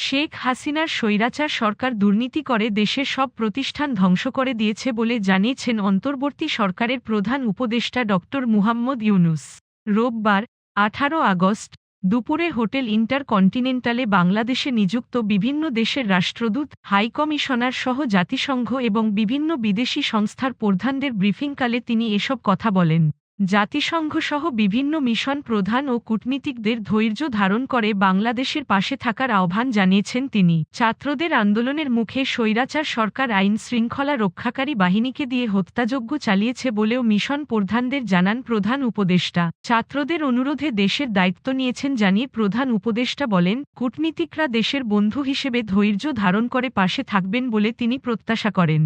শেখ হাসিনার স্বৈরাচার সরকার দুর্নীতি করে দেশের সব প্রতিষ্ঠান ধ্বংস করে দিয়েছে বলে জানিয়েছেন অন্তর্বর্তী সরকারের প্রধান উপদেষ্টা ড. মুহাম্মদ ইউনুস। রোববার, আঠারো আগস্ট, দুপুরে হোটেল ইন্টারকন্টিনেন্টালে বাংলাদেশে নিযুক্ত বিভিন্ন দেশের রাষ্ট্রদূত হাইকমিশনার সহ জাতিসংঘ এবং বিভিন্ন বিদেশি সংস্থার প্রধানদের ব্রিফিংকালে তিনি এসব কথা বলেন। জাতিসংঘ সহ বিভিন্ন মিশন প্রধান ও কূটনীতিকদের ধৈর্য ধারণ করে বাংলাদেশের পাশে থাকার আহ্বান জানিয়েছেন তিনি। ছাত্রদের আন্দোলনের মুখে স্বৈরাচার সরকার আইন শৃঙ্খলা রক্ষাকারী বাহিনীকে দিয়ে হত্যাযজ্ঞ চালিয়েছে বলেও মিশন প্রধানদের জানান প্রধান উপদেষ্টা। ছাত্রদের অনুরোধে দেশের দায়িত্ব নিয়েছেন জানিয়ে প্রধান উপদেষ্টা বলেন, কূটনীতিকরা দেশের বন্ধু হিসেবে ধৈর্য ধারণ করে পাশে থাকবেন বলে তিনি প্রত্যাশা করেন।